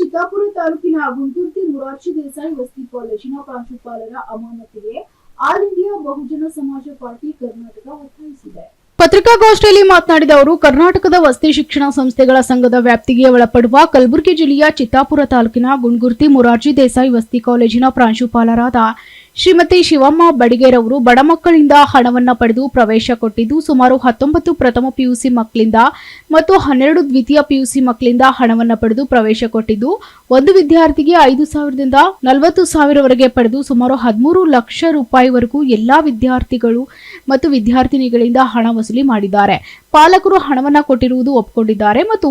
ಚಿತ್ತಾಪುರ ತಾಲೂಕಿನ ಗುಂಟೂರ್ತಿ ಮುರಾರ್ಜಿ ದೇಸಾಯಿ ವಸತಿ ಕಾಲೇಜಿನ ಪ್ರಾಂಶುಪಾಲರ ಅಮಾನತಿಗೆ ಆಲ್ ಇಂಡಿಯಾ ಬಹುಜನ ಸಮಾಜ ಪಾರ್ಟಿ ಕರ್ನಾಟಕ ಒತ್ತಾಯಿಸಿದೆ. ಪತ್ರಿಕಾಗೋಷ್ಠಿಯಲ್ಲಿ ಮಾತನಾಡಿದ ಅವರು, ಕರ್ನಾಟಕದ ವಸತಿ ಶಿಕ್ಷಣ ಸಂಸ್ಥೆಗಳ ಸಂಘದ ವ್ಯಾಪ್ತಿಗೆ ಒಳಪಡುವ ಕಲಬುರಗಿ ಜಿಲ್ಲೆಯ ಚಿತ್ತಾಪುರ ತಾಲೂಕಿನ ಗುಂಡ್ಗುರ್ತಿ ಮುರಾರ್ಜಿ ದೇಸಾಯಿ ವಸತಿ ಕಾಲೇಜಿನ ಪ್ರಾಂಶುಪಾಲರಾದ ಶ್ರೀಮತಿ ಶಿವಮ್ಮ ಬಡಿಗೇರವರು ಬಡ ಮಕ್ಕಳಿಂದ ಹಣವನ್ನ ಪಡೆದು ಪ್ರವೇಶ ಕೊಟ್ಟಿದ್ದು ಸುಮಾರು ಹತ್ತೊಂಬತ್ತು ಪ್ರಥಮ ಪಿಯುಸಿ ಮಕ್ಕಳಿಂದ ಮತ್ತು ಹನ್ನೆರಡು ದ್ವಿತೀಯ ಪಿಯುಸಿ ಮಕ್ಕಳಿಂದ ಹಣವನ್ನ ಪಡೆದು ಪ್ರವೇಶ ಕೊಟ್ಟಿದ್ದು, ಒಂದು ವಿದ್ಯಾರ್ಥಿಗೆ ಐದು ಸಾವಿರದಿಂದ ನಲವತ್ತು ಸಾವಿರವರೆಗೆ ಪಡೆದು ಸುಮಾರು ಹದಿಮೂರು ಲಕ್ಷ ರೂಪಾಯಿವರೆಗೂ ಎಲ್ಲಾ ವಿದ್ಯಾರ್ಥಿಗಳು ಮತ್ತು ವಿದ್ಯಾರ್ಥಿನಿಗಳಿಂದ ಹಣ ವಸೂಲಿ ಮಾಡಿದ್ದಾರೆ. ಪಾಲಕರು ಹಣವನ್ನ ಕೊಟ್ಟಿರುವುದು ಒಪ್ಪಿಕೊಂಡಿದ್ದಾರೆ ಮತ್ತು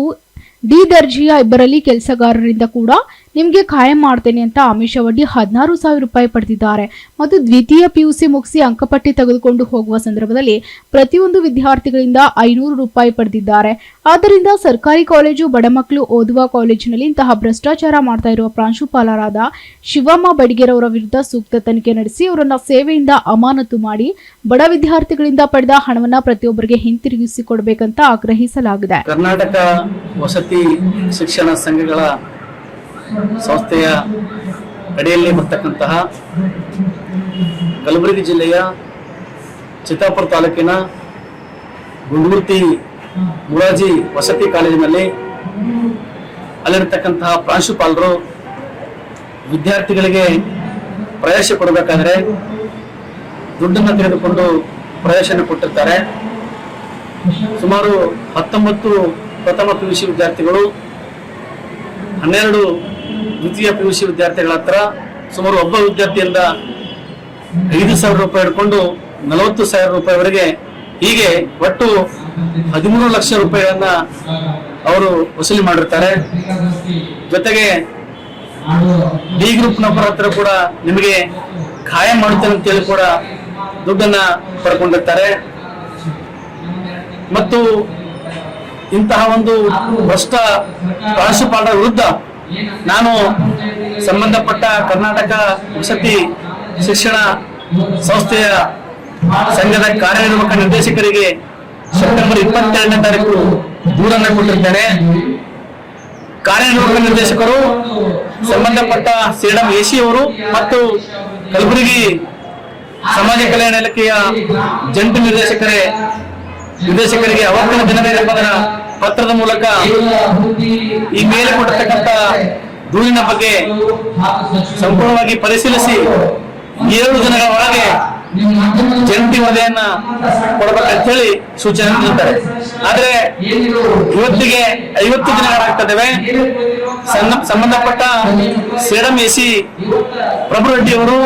ಡಿ ದರ್ಜೆಯ ಇಬ್ಬರಲ್ಲಿ ಕೆಲಸಗಾರರಿಂದ ಕೂಡ ನಿಮಗೆ ಖಾಯಂ ಮಾಡ್ತೇನೆ ಅಂತ ಆಮಿಷವಡ್ಡಿ ಹದಿನಾರು ಸಾವಿರ ರೂಪಾಯಿ ಪಡೆದಿದ್ದಾರೆ ಮತ್ತು ದ್ವಿತೀಯ ಪಿಯುಸಿ ಮುಗಿಸಿ ಅಂಕಪಟ್ಟಿ ತೆಗೆದುಕೊಂಡು ಹೋಗುವ ಸಂದರ್ಭದಲ್ಲಿ ಪ್ರತಿಯೊಂದು ವಿದ್ಯಾರ್ಥಿಗಳಿಂದ ಐನೂರು ರೂಪಾಯಿ ಪಡೆದಿದ್ದಾರೆ ಆದ್ದರಿಂದ ಸರ್ಕಾರಿ ಕಾಲೇಜು, ಬಡ ಮಕ್ಕಳು ಓದುವ ಕಾಲೇಜಿನಲ್ಲಿ ಇಂತಹ ಭ್ರಷ್ಟಾಚಾರ ಮಾಡ್ತಾ ಇರುವ ಪ್ರಾಂಶುಪಾಲರಾದ ಶಿವಮ್ಮ ಬಡಿಗೇರವರ ವಿರುದ್ಧ ಸೂಕ್ತ ತನಿಖೆ ನಡೆಸಿ ಅವರನ್ನು ಸೇವೆಯಿಂದ ಅಮಾನತು ಮಾಡಿ ಬಡ ವಿದ್ಯಾರ್ಥಿಗಳಿಂದ ಪಡೆದ ಹಣವನ್ನು ಪ್ರತಿಯೊಬ್ಬರಿಗೆ ಹಿಂತಿರುಗಿಸಿ ಕೊಡಬೇಕಂತ ಆಗ್ರಹಿಸಲಾಗಿದೆ. ಕರ್ನಾಟಕ ವಸತಿ ಶಿಕ್ಷಣ ಸಂಘಗಳ ಸಂಸ್ಥೆಯ ಅಡಿಯಲ್ಲಿ ಬರ್ತಕ್ಕಂತಹ ಕಲಬುರಗಿ ಜಿಲ್ಲೆಯ ಚಿತ್ತಾಪುರ ತಾಲೂಕಿನ ಗುಂಡೂರ್ತಿ ಮುರಾಜಿ ವಸತಿ ಕಾಲೇಜಿನಲ್ಲಿ ಅಲ್ಲಿರ್ತಕ್ಕಂತಹ ಪ್ರಾಂಶುಪಾಲರು ವಿದ್ಯಾರ್ಥಿಗಳಿಗೆ ಪ್ರವೇಶ ಕೊಡಬೇಕಾದ್ರೆ ದುಡ್ಡನ್ನು ತೆಗೆದುಕೊಂಡು ಪ್ರವೇಶನ ಕೊಟ್ಟಿರ್ತಾರೆ. ಸುಮಾರು ಹತ್ತೊಂಬತ್ತು ಪ್ರಥಮ ಪಿ ಸಿ ವಿದ್ಯಾರ್ಥಿಗಳು, ಹನ್ನೆರಡು ದ್ವಿತೀಯ ಪಿ ಯು ವಿದ್ಯಾರ್ಥಿಗಳ ಹತ್ರ ಸುಮಾರು ಒಬ್ಬ ವಿದ್ಯಾರ್ಥಿಯಿಂದ ಐದು ಸಾವಿರ ರೂಪಾಯಿ ಹಿಡ್ಕೊಂಡು ನಲವತ್ತು ಸಾವಿರ ರೂಪಾಯಿವರೆಗೆ ಹೀಗೆ ಒಟ್ಟು ಹದಿಮೂರು ಲಕ್ಷ ರೂಪಾಯಿಗಳನ್ನ ಅವರು ವಸೂಲಿ ಮಾಡಿರ್ತಾರೆ. ಜೊತೆಗೆ ಡಿ ಗ್ರೂಪ್ ನಂಬರ್ ಹತ್ರ ಕೂಡ ನಿಮಗೆ ಖಾಯಂ ಮಾಡುತ್ತೇನೆ ಅಂತೇಳಿ ಕೂಡ ದುಡ್ಡನ್ನ ಪಡ್ಕೊಂಡಿರ್ತಾರೆ. ಮತ್ತು ಇಂತಹ ಒಂದು ಭ್ರಷ್ಟ ಪ್ರಾಂಶುಪಾಲರ ವಿರುದ್ಧ ನಾನು ಸಂಬಂಧಪಟ್ಟ ಕರ್ನಾಟಕ ವಸತಿ ಶಿಕ್ಷಣ ಸಂಸ್ಥೆಯ ಸಂಘದ ಕಾರ್ಯನಿರ್ವಾಹಕ ನಿರ್ದೇಶಕರಿಗೆ ಸೆಪ್ಟೆಂಬರ್ ಇಪ್ಪತ್ತೆರಡನೇ ತಾರೀಕು ದೂರನ್ನು ಕೊಟ್ಟಿರ್ತೇನೆ. ಕಾರ್ಯನಿರ್ವಾಹಕ ನಿರ್ದೇಶಕರು, ಸಂಬಂಧಪಟ್ಟ ಸೇಡಂ ಎಸಿ ಅವರು ಮತ್ತು ಕಲಬುರಗಿ ಸಮಾಜ ಕಲ್ಯಾಣ ಇಲಾಖೆಯ ಜಂಟಿ ನಿರ್ದೇಶಕರೇ, ನಿರ್ದೇಶಕರಿಗೆ ಅವತ್ತಿನ ದಿನವೇನೆಂಬುದರ ಪತ್ರದ ಮೂಲಕ ಈ ಮೇಲೆ ಕೊಡತಕ್ಕಂತ ದೂರಿನ ಬಗ್ಗೆ ಸಂಪೂರ್ಣವಾಗಿ ಪರಿಶೀಲಿಸಿ ಏಳು ದಿನಗಳ ಒಳಗೆ ಜಂಟಿ ವರದಿಯನ್ನ ಕೊಡಬೇಕಂತ ಹೇಳಿ ಸೂಚನೆ ನೀಡುತ್ತಾರೆ ಆದ್ರೆ ಇವತ್ತಿಗೆ ಐವತ್ತು ದಿನಗಳಾಗ್ತದವೆ. ಸಂಬ- ಸಂಬಂಧಪಟ್ಟ ಸೇಡಂ ಎಸಿ ಪ್ರಭು ರೆಡ್ಡಿ ಅವರು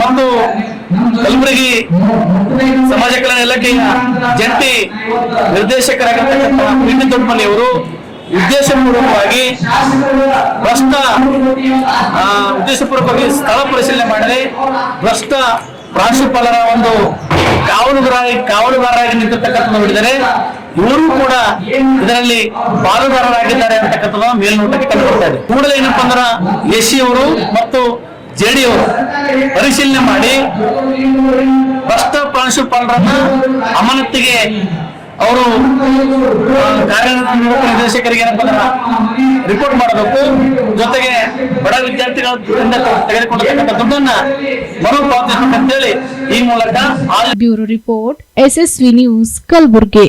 ಮತ್ತು ಕಲಬುರಗಿ ಸಮಾಜ ಕಲ್ಯಾಣ ಇಲಾಖೆಯ ಜಂಟಿ ನಿರ್ದೇಶಕರಾಗಿರ್ತಕ್ಕಂಥ ಪ್ರೀತಿ ದೊಡ್ಡಮನಿ ಅವರು ಉದ್ದೇಶಪೂರ್ವಕವಾಗಿ ಭ್ರಷ್ಟ ಆ, ಉದ್ದೇಶಪೂರ್ವಕವಾಗಿ ಸ್ಥಳ ಪರಿಶೀಲನೆ ಮಾಡಿದೆ ಭ್ರಷ್ಟ ಪ್ರಾಂಶುಪಾಲರ ಒಂದು ಕಾವಲುಗಾರಾಗಿ ಕಾವಲುಗಾರರಾಗಿ ನಿಂತಿರ್ತಕ್ಕಂಥ ನೋಡಿದರೆ ಇವರು ಕೂಡ ಇದರಲ್ಲಿ ಪಾಲುದಾರರಾಗಿದ್ದಾರೆ ಅಂತಕ್ಕಂಥದ್ದು ಮೇಲ್ನೋಟಕ್ಕೆ ಕಂಡುಬರ್ತಾ ಇದೆ. ಕೂಡಲೇ ಏನಪ್ಪಾ ಅಂದ್ರ ಎಸ್ ಅವರು ಮತ್ತು ಜೆಡಿ ಅವರು ಪರಿಶೀಲನೆ ಮಾಡಿ ಭ್ರಷ್ಟ ಪ್ರಾಂಶುಪಾಲರನ್ನ ಅಮಾನತಿಗೆ ಅವರು ಆ, ನಿರ್ದೇಶಕರಿಗೆ ರಿಪೋರ್ಟ್ ಮಾಡಬೇಕು. ಜೊತೆಗೆ ಬಡ ವಿದ್ಯಾರ್ಥಿಗಳಿಂದ ತೆಗೆದುಕೊಂಡಿರ್ತಕ್ಕಂಥ ದುಡ್ಡನ್ನ ಮರುಪಾವತಿಸಬೇಕಂತೇಳಿ ಈ ಮೂಲಕ bureau report SSV news Kalaburagi.